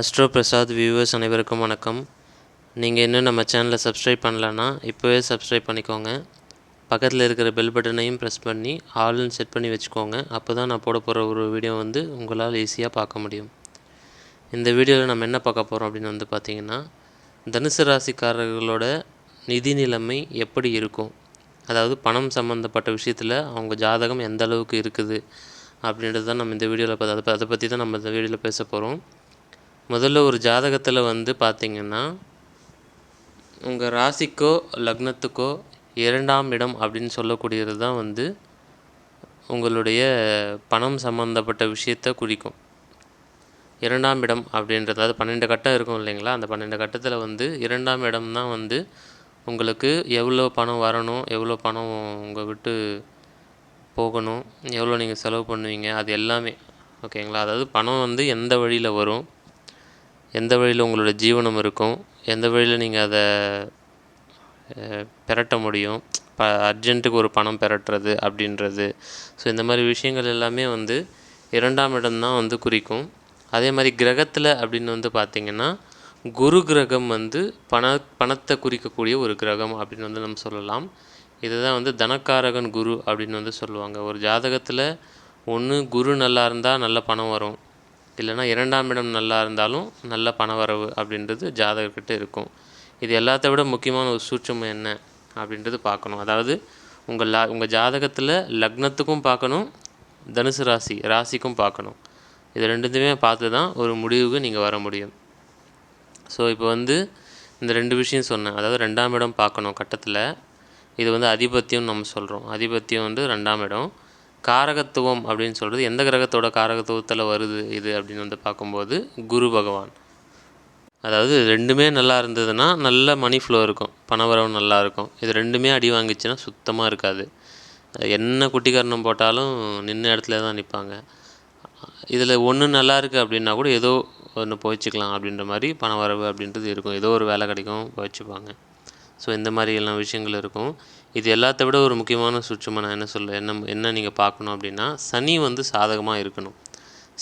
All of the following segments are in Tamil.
அஸ்ட்ரோ பிரசாத் வியூவர்ஸ் அனைவருக்கும் வணக்கம். நீங்கள் இன்னும் நம்ம சேனலை சப்ஸ்கிரைப் பண்ணலன்னா இப்போவே சப்ஸ்கிரைப் பண்ணிக்கோங்க. பக்கத்தில் இருக்கிற பெல் பட்டனையும் ப்ரெஸ் பண்ணி ஆல்னு செட் பண்ணி வச்சுக்கோங்க. அப்போ தான் நான் போட போகிற ஒரு வீடியோ வந்து உங்களால் ஈஸியாக பார்க்க முடியும். இந்த வீடியோவில் நம்ம என்ன பார்க்க போகிறோம் அப்படின்னு வந்து பார்த்திங்கன்னா தனுசு ராசிக்காரர்களோட நிதி நிலைமை எப்படி இருக்கும்? அதாவது பணம் சம்மந்தப்பட்ட விஷயத்தில் அவங்க ஜாதகம் எந்த அளவுக்கு இருக்குது? அப்படின்றது தான் நம்ம இந்த வீடியோவில் அதை அதை பற்றி தான் நம்ம இந்த வீடியோவில் பேச போகிறோம் முதல்ல ஒரு ஜாதகத்தில் வந்து பார்த்திங்கன்னா உங்கள் ராசிக்கோ லக்னத்துக்கோ இரண்டாம் இடம் அப்படின்னு சொல்லக்கூடியது தான் வந்து உங்களுடைய பணம் சம்மந்தப்பட்ட விஷயத்தை குறிக்கும். இரண்டாம் இடம் அப்படின்றது அதாவது பன்னெண்டு கட்டம் இருக்கும் இல்லைங்களா? அந்த பன்னெண்டு கட்டத்தில் வந்து இரண்டாம் இடம் தான் வந்து உங்களுக்கு எவ்வளோ பணம் வரணும் எவ்வளோ பணம் உங்கள் விட்டு போகணும் எவ்வளோ நீங்கள் செலவு பண்ணுவீங்க அது எல்லாமே. ஓகேங்களா? அதாவது பணம் வந்து எந்த வழியில் வரும்? எந்த வழியில் உங்களோட ஜீவனம் இருக்கும்? எந்த வழியில் நீங்கள் அதை பெரட்ட முடியும்? இப்போ அர்ஜென்ட்டுக்கு ஒரு பணம் பெரட்டுறது அப்படின்றது. ஸோ இந்த மாதிரி விஷயங்கள் எல்லாமே வந்து இரண்டாம் இடம்தான் வந்து குறிக்கும். அதே மாதிரி கிரகத்தில் அப்படின்னு வந்து பார்த்திங்கன்னா குரு கிரகம் வந்து பண பணத்தை குறிக்கக்கூடிய ஒரு கிரகம் அப்படின்னு வந்து நம்ம சொல்லலாம். இதுதான் வந்து தனக்காரகன் குரு அப்படின்னு வந்து சொல்லுவாங்க. ஒரு ஜாதகத்தில் ஒன்று குரு நல்லா இருந்தால் நல்ல பணம் வரும். இல்லைன்னா இரண்டாம் இடம் நல்லா இருந்தாலும் நல்ல பண வரவு அப்படின்றது ஜாதகர்கிட்ட இருக்கும். இது எல்லாத்த விட முக்கியமான ஒரு சூட்சம் என்ன அப்படின்றது பார்க்கணும். அதாவது உங்கள் லா உங்கள் ஜாதகத்தில் லக்னத்துக்கும் பார்க்கணும் தனுசு ராசி ராசிக்கும் பார்க்கணும். இது ரெண்டுத்தையுமே பார்த்து தான் ஒரு முடிவுக்கு நீங்கள் வர முடியும். ஸோ இப்போ வந்து இந்த ரெண்டு விஷயம் சொன்னேன். அதாவது ரெண்டாம் இடம் பார்க்கணும் கட்டத்தில். இது வந்து அதிபத்தியம் நம்ம சொல்கிறோம் அதிபத்தியம் வந்து ரெண்டாம் இடம். காரகத்துவம் அப்படின்னு சொல்கிறது எந்த கிரகத்தோட காரகத்துவத்தில் வருது இது அப்படின்னு வந்து பார்க்கும்போது குரு பகவான். அதாவது ரெண்டுமே நல்லா இருந்ததுன்னா நல்ல மணி ஃப்ளோ இருக்கும். பணவரவு நல்லா இருக்கும். இது ரெண்டுமே அடி வாங்கிச்சுன்னா சுத்தமாக இருக்காது. என்ன குட்டிக்கரணம் போட்டாலும் நின்ன இடத்துல தான் நிற்பாங்க இதில் ஒன்று நல்லா இருக்குது அப்படின்னா கூட ஏதோ ஒன்று போய்ச்சிக்கலாம் அப்படின்ற மாதிரி பண வரவு அப்படின்றது இருக்கும். ஏதோ ஒரு வேலை கிடைக்கும் போய்ச்சிப்பாங்க. ஸோ இந்த மாதிரி எல்லாம் விஷயங்கள் இருக்கும். இது எல்லாத்த விட ஒரு முக்கியமான சுற்றுமா நான் என்ன சொல்ல என்ன என்ன நீங்கள் பார்க்கணும் அப்படின்னா சனி வந்து சாதகமாக இருக்கணும்.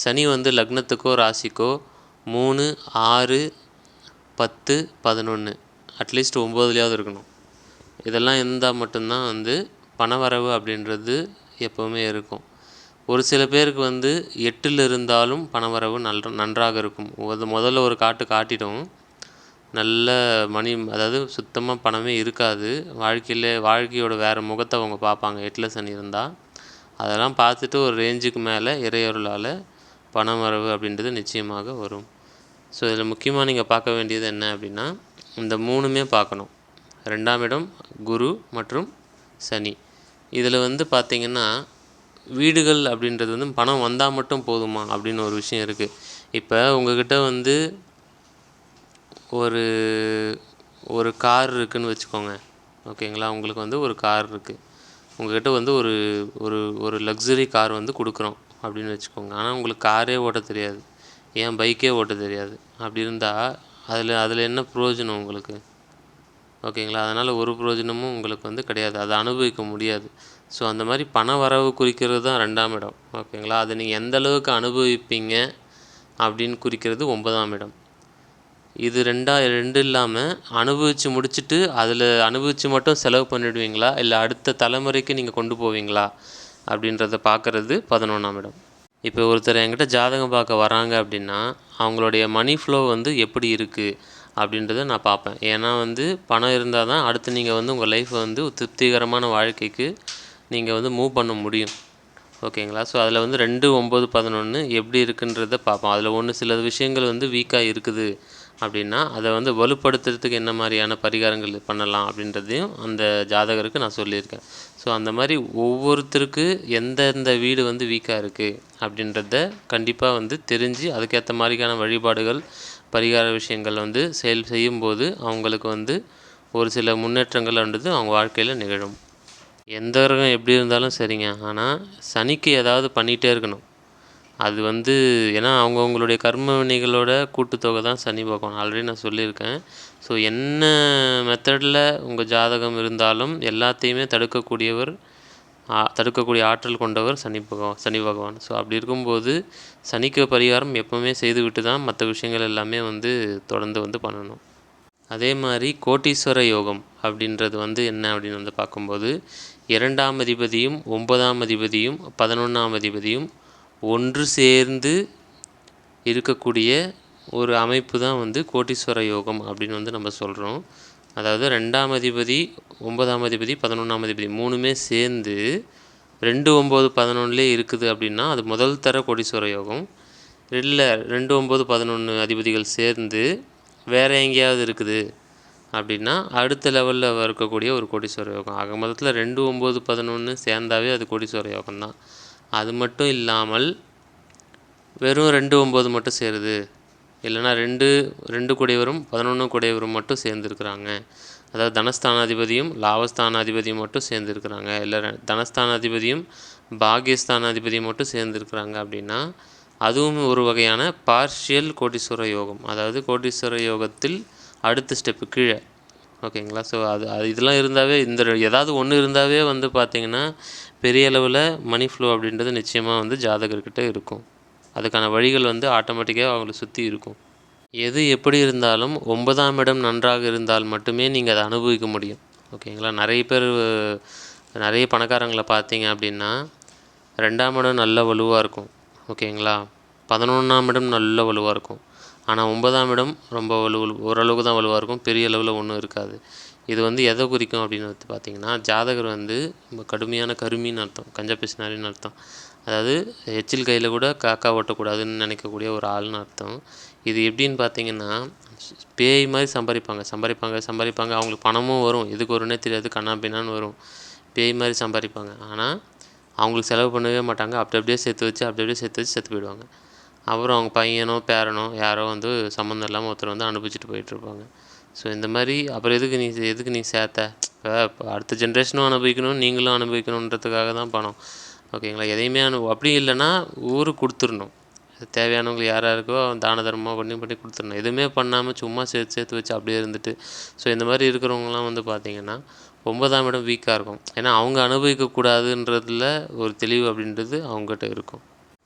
சனி வந்து லக்னத்துக்கோ ராசிக்கோ மூணு ஆறு பத்து பதினொன்று அட்லீஸ்ட் ஒம்போதுலேயாவது இருக்கணும். இதெல்லாம் இருந்தால் மட்டும்தான் வந்து பணவரவு அப்படின்றது எப்போவுமே இருக்கும். ஒரு சில பேருக்கு வந்து எட்டில் இருந்தாலும் பணவரவு நல் நன்றாக இருக்கும். அது முதல்ல ஒரு காட்டு காட்டிடும். நல்ல மணி அதாவது சுத்தமாக பணமே இருக்காது. வாழ்க்கையில் வாழ்க்கையோட வேறு முகத்தை அவங்க பார்ப்பாங்க. எட்டில் சனி இருந்தால் அதெல்லாம் பார்த்துட்டு ஒரு ரேஞ்சுக்கு மேலே இறையொருளால் பணம் வரவு அப்படின்றது நிச்சயமாக வரும். ஸோ இதில் முக்கியமாக நீங்கள் பார்க்க வேண்டியது என்ன அப்படின்னா இந்த மூணுமே பார்க்கணும். ரெண்டாம் இடம் குரு மற்றும் சனி. இதில் வந்து பார்த்திங்கன்னா வீடுகள் அப்படின்றது வந்து பணம் வந்தால் மட்டும் போதுமா அப்படின்னு ஒரு விஷயம் இருக்குது இப்போ உங்கள்கிட்ட வந்து ஒரு ஒரு கார் இருக்குதுன்னு வச்சுக்கோங்க. ஓகேங்களா உங்களுக்கு வந்து ஒரு கார் இருக்குது உங்கக்கிட்ட வந்து ஒரு ஒரு ஒரு லக்ஸரி கார் வந்து கொடுக்குறோம் அப்படின்னு வச்சுக்கோங்க. ஆனால் உங்களுக்கு காரே ஓட்ட தெரியாது. ஏன் பைக்கே ஓட்ட தெரியாது? அப்படி இருந்தால் அதில் அதில் என்ன பிரயோஜனம் உங்களுக்கு? ஓகேங்களா அதனால் ஒரு பிரயோஜனமும் உங்களுக்கு வந்து கிடையாது. அதை அனுபவிக்க முடியாது. ஸோ அந்த மாதிரி பண வரவு குறிக்கிறது தான் ரெண்டாம் இடம். ஓகேங்களா அதை நீங்கள் எந்த அளவுக்கு அனுபவிப்பீங்க அப்படின்னு குறிக்கிறது ஒன்பதாம் இடம். இது ரெண்டாக ரெண்டு இல்லாமல் அனுபவித்து முடிச்சுட்டு அதில் அனுபவித்து மட்டும் செலவு பண்ணிடுவீங்களா? இல்லை அடுத்த தலைமுறைக்கு நீங்கள் கொண்டு போவீங்களா? அப்படின்றத பார்க்குறது பதினொன்றாம் இடம். இப்போ ஒருத்தர் என்கிட்ட ஜாதகம் பார்க்க வராங்க அப்படின்னா அவங்களுடைய மணி ஃப்ளோ வந்து எப்படி இருக்குது அப்படின்றத நான் பார்ப்பேன். ஏன்னா வந்து பணம் இருந்தால் தான் அடுத்து நீங்கள் வந்து உங்கள் லைஃப்பை வந்து திருப்திகரமான வாழ்க்கைக்கு நீங்கள் வந்து மூவ் பண்ண முடியும். ஓகேங்களா? ஸோ அதில் வந்து ரெண்டு ஒம்பது பதினொன்று எப்படி இருக்குன்றத பார்ப்போம். அதில் ஒன்று சில விஷயங்கள் வந்து வீக்காக இருக்குது. அப்படின்னா அதை வந்து வலுப்படுத்துறதுக்கு என்ன மாதிரியான பரிகாரங்கள் பண்ணலாம் அப்படின்றதையும் அந்த ஜாதகருக்கு நான் சொல்லியிருக்கேன். ஸோ அந்த மாதிரி ஒவ்வொருத்தருக்கு எந்தெந்த வீடு வந்து வீக்காக இருக்குது அப்படின்றத கண்டிப்பாக வந்து தெரிஞ்சு அதுக்கேற்ற மாதிரியான வழிபாடுகள் பரிகார விஷயங்கள் வந்து செயல் செய்யும்போது அவங்களுக்கு வந்து ஒரு சில முன்னேற்றங்கள் முன்னேற்றங்கள்ன்றது அவங்க வாழ்க்கையில் நிகழும். எந்த கிரகம் எப்படி இருந்தாலும் சரிங்க. ஆனால் சனிக்கு ஏதாவது பண்ணிகிட்டே இருக்கணும். அது வந்து ஏன்னா அவங்கவுங்களுடைய கர்ம வினைகளோட கூட்டுத்தொகை தான் சனி பகவான். ஆல்ரெடி நான் சொல்லியிருக்கேன். ஸோ என்ன மெத்தடில் உங்கள் ஜாதகம் இருந்தாலும் எல்லாத்தையுமே தடுக்கக்கூடியவர் தடுக்கக்கூடிய ஆற்றல் கொண்டவர் சனி பகவான் சனி பகவான். ஸோ அப்படி இருக்கும்போது சனிக்கு பரிகாரம் எப்போவுமே செய்துவிட்டு தான் மற்ற விஷயங்கள் எல்லாமே வந்து தொடர்ந்து வந்து பண்ணணும். அதே மாதிரி கோட்டீஸ்வர யோகம் அப்படின்றது வந்து என்ன அப்படின்னு வந்து பார்க்கும்போது இரண்டாம் அதிபதியும் ஒன்பதாம் அதிபதியும் பதினொன்றாம் அதிபதியும் ஒன்று சேர்ந்து இருக்கக்கூடிய ஒரு அமைப்பு தான் வந்து கோட்டீஸ்வர யோகம் அப்படின்னு வந்து நம்ம சொல்கிறோம் அதாவது ரெண்டாம் அதிபதி ஒன்பதாம் அதிபதி பதினொன்றாம் அதிபதி மூணுமே சேர்ந்து ரெண்டு ஒம்பது பதினொன்றுலேயே இருக்குது அப்படின்னா அது முதல் தர கோடீஸ்வர யோகம். இல்லை ரெண்டு ஒம்பது பதினொன்று அதிபதிகள் சேர்ந்து வேறு எங்கேயாவது இருக்குது அப்படின்னா அடுத்த லெவலில் இருக்கக்கூடிய ஒரு கோடீஸ்வர யோகம். ஆக மொத்தத்தில் ரெண்டு ஒம்பது பதினொன்று சேர்ந்தாவே அது கோடீஸ்வர யோகம் தான் அது மட்டும் இல்லாமல் வெறும் ரெண்டு ஒம்பது மட்டும் சேருது. இல்லைனா ரெண்டு ரெண்டு குடையவரும் பதினொன்று குடையவரும் மட்டும் சேர்ந்துருக்குறாங்க. அதாவது தனஸ்தானாதிபதியும் லாபஸ்தானாதிபதியும் மட்டும் சேர்ந்துருக்குறாங்க. இல்லை தனஸ்தானாதிபதியும் பாகியஸ்தானாதிபதியும் மட்டும் சேர்ந்துருக்குறாங்க அப்படின்னா அதுவும் ஒரு வகையான பார்ஷியல் கோட்டீஸ்வர யோகம். அதாவது கோட்டீஸ்வர யோகத்தில் அடுத்த ஸ்டெப்பு கீழே. ஓகேங்களா ஸோ அது அது இதெல்லாம் இருந்தாவே இந்த ஏதாவது ஒன்று இருந்தாவே வந்து பார்த்திங்கன்னா பெரிய அளவில் மணி ஃப்ளோ அப்படின்றது நிச்சயமாக வந்து ஜாதகர்கிட்ட இருக்கும். அதுக்கான வழிகள் வந்து ஆட்டோமேட்டிக்காக அவங்கள சுற்றி இருக்கும். எது எப்படி இருந்தாலும் ஒன்பதாம் இடம் நன்றாக இருந்தால் மட்டுமே நீங்கள் அதை அனுபவிக்க முடியும். ஓகேங்களா? நிறைய பேர் நிறைய பணக்காரங்களை பார்த்தீங்க அப்படின்னா ரெண்டாம் இடம் நல்ல வலுவாக இருக்கும். ஓகேங்களா? பதினொன்றாம் இடம் நல்ல வலுவாக இருக்கும். ஆனால் ஒன்பதாம் இடம் ரொம்ப வலு ஓரளவுக்கு தான் வலுவாக இருக்கும். பெரிய அளவில் ஒன்றும் இருக்காது. இது வந்து எதை குறிக்கும் அப்படின்னு வந்து பார்த்தீங்கன்னா ஜாதகர் வந்து ரொம்ப கடுமையான கருமின்னு அர்த்தம் கஞ்ச பேசினாரின்னு அர்த்தம். அதாவது எச்சில் கையில் கூட காக்கா ஓட்டக்கூடாதுன்னு நினைக்கக்கூடிய ஒரு ஆள்னு அர்த்தம். இது எப்படின்னு பார்த்தீங்கன்னா பேய் மாதிரி சம்பாதிப்பாங்க. சம்பாதிப்பாங்க சம்பாதிப்பாங்க. அவங்களுக்கு பணமும் வரும். எதுக்கு வரும்னே தெரியாது. கண்ணா பின்னான்னு வரும். பேய் மாதிரி சம்பாதிப்பாங்க. ஆனால் அவங்களுக்கு செலவு பண்ணவே மாட்டாங்க. அப்படி அப்படியே சேர்த்து வச்சு அப்படி அப்படியே சேர்த்து வச்சு செத்து போயிடுவாங்க. அப்புறம் அவங்க பையனோ பேரனோ யாரோ வந்து சம்மந்தம் இல்லாமல் ஒருத்தர் வந்து அனுப்பிச்சிட்டு போயிட்டுருப்பாங்க ஸோ இந்த மாதிரி அப்புறம் எதுக்கு நீ எதுக்கு நீ சேர்த்த இப்போ அடுத்த ஜென்ரேஷனும் அனுபவிக்கணும் நீங்களும் அனுபவிக்கணுன்றதுக்காக தான் பணம் ஓகேங்களா எதையுமே அனு அப்படி இல்லைன்னா ஊருக்கு கொடுத்துடணும். தேவையானவங்களுக்கு யார் யாருக்கோ தான தர்மமாக பண்ணி பண்ணி கொடுத்துடணும். எதுவுமே பண்ணாமல் சும்மா சேர்த்து சேர்த்து வச்சு அப்படியே இருந்துட்டு ஸோ இந்த மாதிரி இருக்கிறவங்களாம் வந்து பார்த்திங்கன்னா ஒன்பதாம் இடம் வீக்காக இருக்கும். ஏன்னா அவங்க அனுபவிக்கக்கூடாதுன்றதுல ஒரு தெளிவு அப்படின்றது அவங்ககிட்ட இருக்கும்.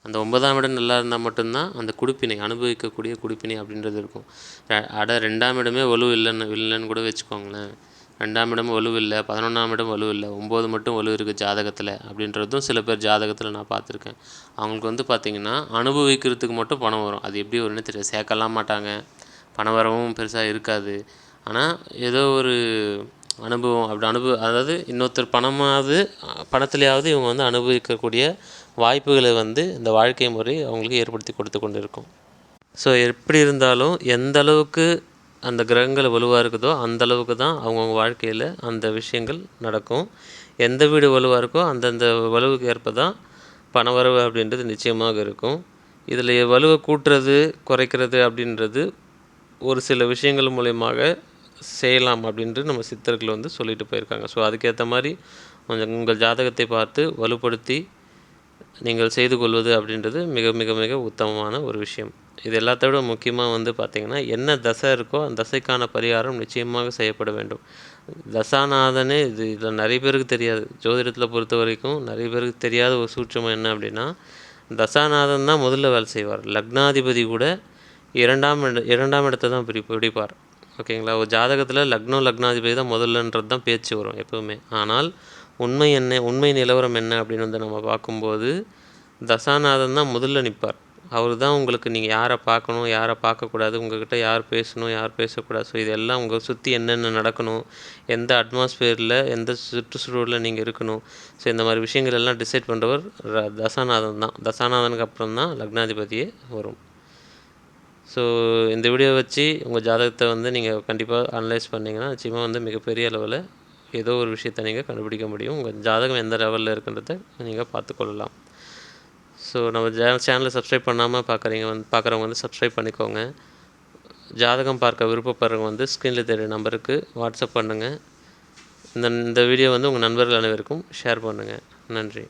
அந்த ஒன்பதாம் இடம் நல்லா இருந்தால் மட்டும்தான் அந்த குடுப்பினை அனுபவிக்கக்கூடிய குடுப்பினை அப்படின்றது இருக்கும். அட ரெண்டாம் இடமே வலு இல்லைன்னு இல்லைன்னு கூட வச்சுக்கோங்களேன். ரெண்டாம் இடம் வலு இல்லை பதினொன்றாம் இடம் வலு இல்லை ஒம்பது மட்டும் வலு இருக்குது ஜாதகத்தில் அப்படின்றதும் சில பேர் ஜாதகத்தில் நான் பார்த்துருக்கேன். அவங்களுக்கு வந்து பார்த்திங்கன்னா அனுபவிக்கிறதுக்கு மட்டும் பணம் வரும். அது எப்படி வரும்னு தெரியாது. சேர்க்கலாம் மாட்டாங்க. பணம் வரவும் பெருசாக இருக்காது. ஆனால் ஏதோ ஒரு அனுபவம் அப்படி அனுபவம் அதாவது இன்னொருத்தர் பணமாவது பணத்துலையாவது இவங்க வந்து அனுபவிக்கக்கூடிய வாய்ப்புகளை வந்து இந்த வாழ்க்கை முறை அவங்களுக்கு ஏற்படுத்தி கொடுத்து கொண்டு இருக்கும் ஸோ எப்படி இருந்தாலும் எந்த அளவுக்கு அந்த கிரகங்கள் வலுவாக இருக்குதோ அந்த அளவுக்கு தான் அவங்கவுங்க வாழ்க்கையில் அந்த விஷயங்கள் நடக்கும். எந்த வீடு வலுவாக இருக்கோ அந்தந்த வலுவுக்கு ஏற்ப தான் பணவரவு அப்படின்றது நிச்சயமாக இருக்கும். இதில் வலுவை கூட்டுறது குறைக்கிறது அப்படின்றது ஒரு சில விஷயங்கள் மூலயமாக செய்யலாம் அப்படின்ட்டு நம்ம சித்தர்கள் வந்து சொல்லிட்டு போயிருக்காங்க. ஸோ அதுக்கேற்ற மாதிரி கொஞ்சம் உங்கள் ஜாதகத்தை பார்த்து வலுப்படுத்தி நீங்கள் செய்து கொள்வது அப்படின்றது மிக மிக மிக உத்தமமான ஒரு விஷயம். இது எல்லாத்த விட முக்கியமாக வந்து பார்த்திங்கன்னா என்ன தசை இருக்கோ அந்த தசைக்கான பரிகாரம் நிச்சயமாக செய்யப்பட வேண்டும். தசாநாதனே இது இதில் நிறைய பேருக்கு தெரியாது. ஜோதிடத்தில் பொறுத்த வரைக்கும் நிறைய பேருக்கு தெரியாத ஒரு சூட்சமம் என்ன அப்படின்னா தசாநாதன் தான் முதல்ல வேலை செய்வார். லக்னாதிபதி கூட இரண்டாம் இட இரண்டாம் இடத்தை தான் பிடி பிடிப்பார். ஓகேங்களா? ஒரு ஜாதகத்தில் லக்னம் லக்னாதிபதி தான் முதல்லன்றது தான் பேச்சு வரும் எப்போவுமே. ஆனால் உண்மை என்ன உண்மை நிலவரம் என்ன அப்படின்னு வந்து நம்ம பார்க்கும்போது தசாநாதன் தான் முதல்ல நிற்பார். அவர் தான் உங்களுக்கு நீங்கள் யாரை பார்க்கணும் யாரை பார்க்கக்கூடாது உங்கள்கிட்ட யார் பேசணும் யார் பேசக்கூடாது. ஸோ இதெல்லாம் உங்கள் சுற்றி என்னென்ன நடக்கணும் எந்த அட்மாஸ்பியரில் எந்த சுற்றுச்சூழலில் நீங்கள் இருக்கணும். ஸோ இந்த மாதிரி விஷயங்கள் எல்லாம் டிசைட் பண்ணுறவர் தசாநாதன் தான். தசாநாதனுக்கு அப்புறம் தான் லக்னாதிபதியே வரும். ஸோ இந்த வீடியோ வச்சு உங்கள் ஜாதகத்தை வந்து நீங்கள் கண்டிப்பாக அனலைஸ் பண்ணிங்கன்னா நிச்சயமாக வந்து மிகப்பெரிய அளவில் ஏதோ ஒரு விஷயத்தை நீங்கள் கண்டுபிடிக்க முடியும். உங்கள் ஜாதகம் எந்த லெவலில் இருக்குன்றதை நீங்கள் பார்த்துக்கொள்ளலாம். ஸோ நம்ம ஜே சேனலை சப்ஸ்கிரைப் பண்ணாமல் பார்க்குறீங்க வந்து பார்க்குறவங்க வந்து சப்ஸ்கிரைப் பண்ணிக்கோங்க. ஜாதகம் பார்க்க விருப்பப்படுறவங்க வந்து ஸ்க்ரீனில் தெரிய நம்பருக்கு வாட்ஸ்அப் பண்ணுங்கள் இந்த இந்த வீடியோ வந்து உங்கள் நண்பர்கள் அனைவருக்கும் ஷேர் பண்ணுங்கள் நன்றி.